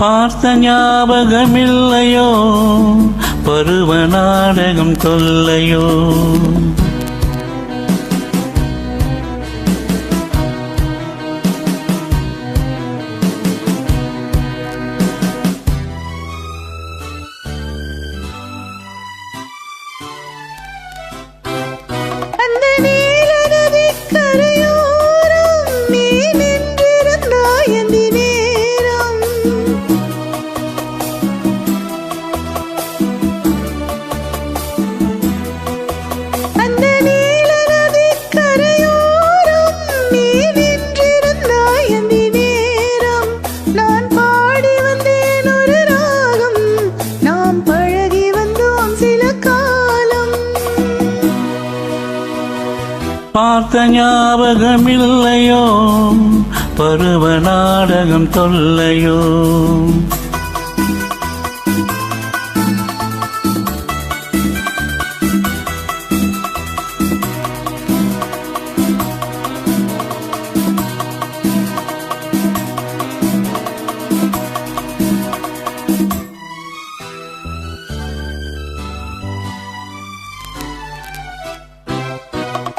பார்த்த ஞாபகமில்லையோ பருவ நாடகம் தொல்லையோ பார்த்த ஞாபகம் இல்லையோ பருவ நாடகம் தொல்லையோ?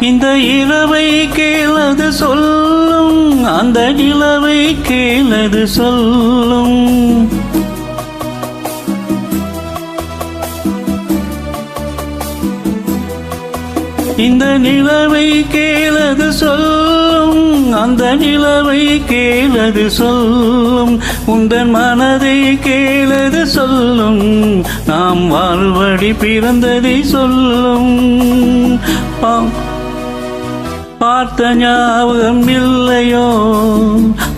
இந்த இரவை கேளது சொல்லும் அந்த நிலவை கேளது சொல்லும். இந்த நிலவை கேளது சொல்லும் அந்த நிலவை கேளது சொல்லும். உந்தன் மனதை கேளது சொல்லும் நாம் வாழ்வடி பிறந்ததை சொல்லும். பா- பார்த்த ஞாபகம் இல்லையோ?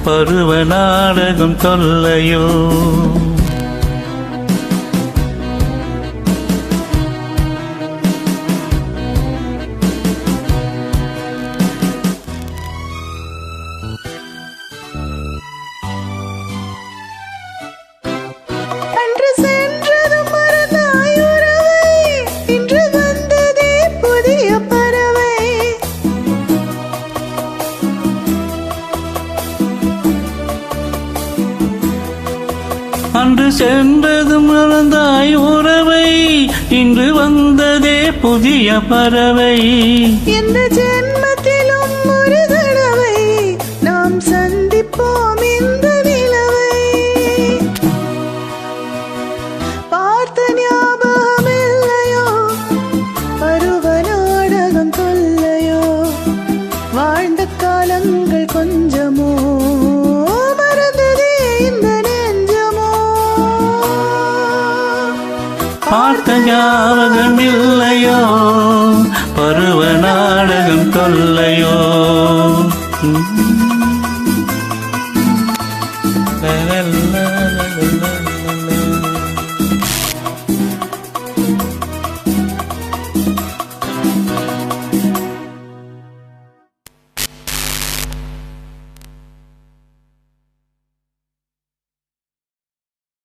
பருவ நாடகம் தொல்லையோ? அன்று அன்று சென்றது மறந்தாய் உறவை. இன்று வந்ததே புதிய பறவை. எந்த ஜென்மத்திலும் ஒரு தடவை நாம் சந்திப்போம் இந்த நிலவை. பார்த்த ஞாபகம் இல்லையோ? பருவ நாடகம் தொல்லையோ? வாழ்ந்த காலங்கள் கொஞ்சமோ? ஞாபகமில்லையோ? பருவ நாடகம் தொல்லையோ?